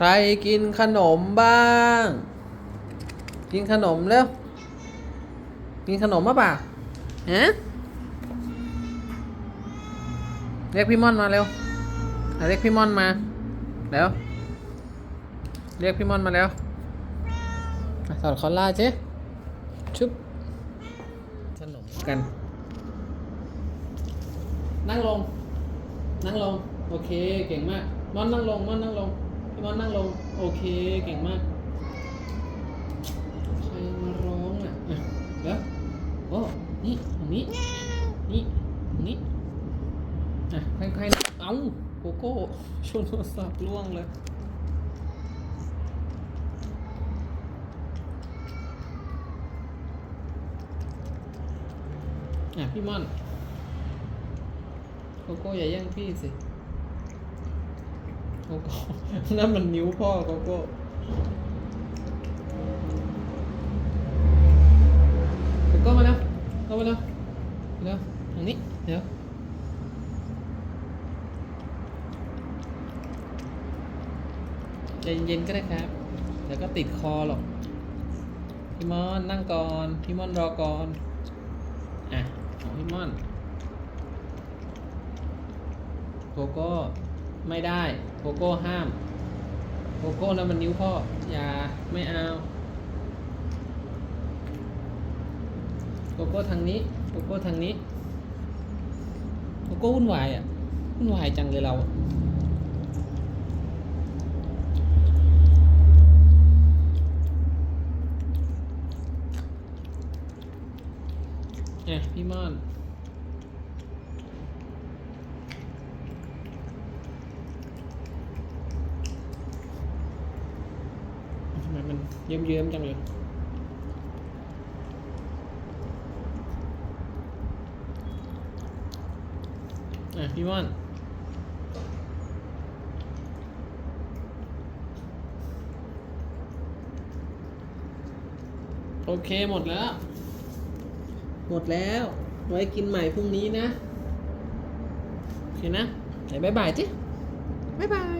ใครกินขนมบ้าง กินขนมเร็วกินขนมมาป่ะฮะเรียกพี่ม่อนมาเร็วเรียกพี่ม่อนมาเร็วเรียกพี่ม่อนมาแล้วอะสอดคอลล่าเจ๊ชุบขนมกัน นั่งลง นั่งลง โอเค เก่งมากมอนนั่งลงมอนนั่งลง พี่มอนนั่งลง โอเค เก่งมาก ใครมาร้องอะอะเดี๋ยวโอ้นี่ตรงนี้ นี่ตรงนี้อะใครๆเอ้าโกโก้ชนโทรศัพท์ล่วงเลยอะพี่ม่อนโกโก้อย่าแย่งพี่สิ โกโก้นั่นมันนิ้วพ่อโกโก้โกโก้มาแล้วเข้ามาแล้วเร็วทางนี้เดี๋ยวใจเย็นๆก็ได้ครับ เดี๋ยวก็ติดคอหรอก พี่มอนนั่งก่อน พี่มอนรอก่อน อะของพี่มอนโกโก้ ไม่ได้โกโก้ห้ามโกโก้นั่นมันนิ้วพ่ออย่าไม่เอาโกโก้ทางนี้โกโก้ทางนี้โกโก้วุ่นวายอะวุ่นวายจังเลยเราเนี่ยพี่ม่อน ทำไมมัน เยิ้มๆจังเลยอะพี่ม่อนโอเคหมดแล้ว หมดแล้ว ไว้กินใหม่พรุ่งนี้นะ โอเคนะไหนบายบายจิบายบาย